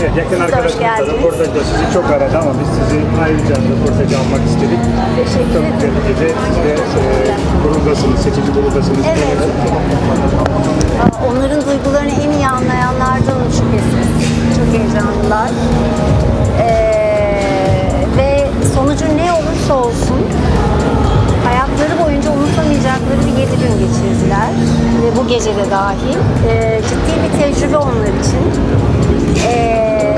Evet, yakın arkadaşımız da röportajda sizi çok aradı ama biz sizi ayrıca röportaj almak istedik. Teşekkür Çok ederim. güzel bir gece. Siz de e, gururdasınız, seçici gururdasınız. Evet. Onların duygularını en iyi anlayanlardan şüphesiz. Çok heyecanlılar. Ee, ve sonucu ne olursa olsun hayatları boyunca unutamayacakları bir yedi gün geçirdiler. Ve bu gece de dahil. Ee, ciddi bir tecrübe onlar için. Ee,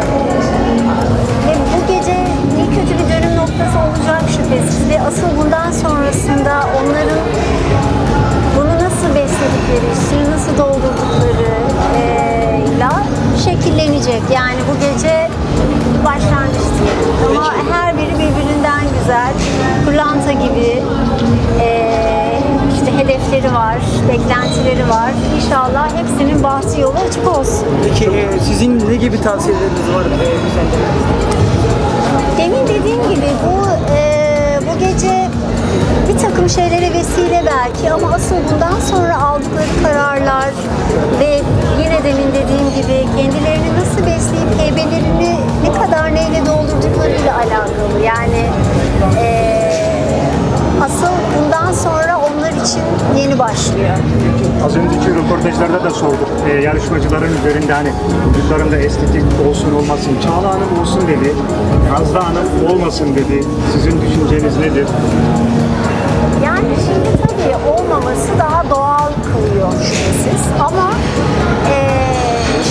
ve bu gece ne kötü bir dönüm noktası olacak şüphesiz. Ve asıl bundan sonrasında onların bunu nasıl besledikleri, üstünü nasıl doldurdukları eee, ile şekillenecek. Yani bu gece bir başlangıç. Ama her biri birbirinden güzel. Pırlanta gibi eee, işte hedefleri var, beklentileri var. İnşallah hepsinin bahtı yolu açık olsun. Peki e, sizin ne gibi tavsiyeleriniz var? E, Demin dediğim gibi bu e, bu gece bir takım şeylere vesile belki ama asıl bundan sonra aldıkları kararlar ve yine demin dediğim gibi kendilerini nasıl besleyip heybelerini ne kadar neyle doldurduklarıyla alakalı. Yani e, röportajlarda da sorduk. E, yarışmacıların üzerinde hani vücutlarında estetik olsun olmasın. Çağla Hanım olsun dedi. Nazlı Hanım olmasın dedi. Sizin düşünceniz nedir? Yani şimdi tabii olmaması daha doğal kılıyor şüphesiz ama eee,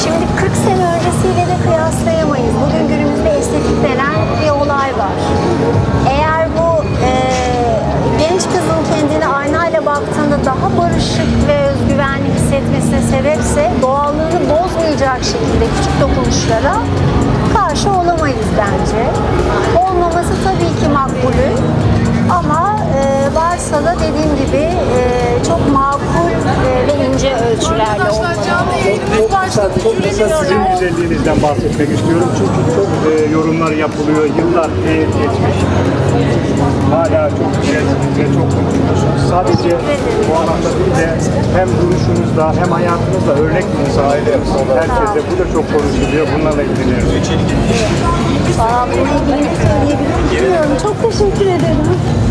şimdi 40 sene öncesiyle de kıyaslayamayız. Bugün günümüzde estetik denen bir olay var. Bozmayacak şekilde küçük dokunuşlara karşı olamayız bence. Olmaması tabii ki makbulü ama e, varsa da dediğim gibi e, çok makul e, ve ince ölçülerle olmalı. Çok kısa, çok kısa sizin güzelliğinizden bahsetmek istiyorum. Çünkü çok e, yorumlar yapılıyor. Yıllar e, geçmiş. Hala çok güzelsiniz ve çok konuşuyorsunuz. Sadece bu alanda değil de hem duruşunuzda hem hayatınızda örnek bir insan. Herkese bu da çok konuşuluyor. İlgileniyoruz. Bununla ilgili ne söyleyebilirim bilmiyorum. Çok teşekkür ederim.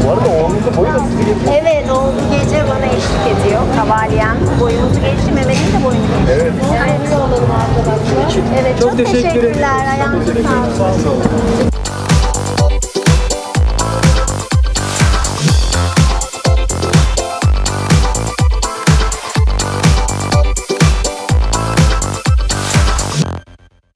Bu arada oğlunuzun boyu da sizi. Evet o bu gece bana eşlik ediyor. Kavalyen. Boyumuzu geçti. Mehmet'in de boyunu geçti. Evet. Evet. olalım arkadaşlar. Evet çok, teşekkür teşekkürler. Ayağınıza sağlık.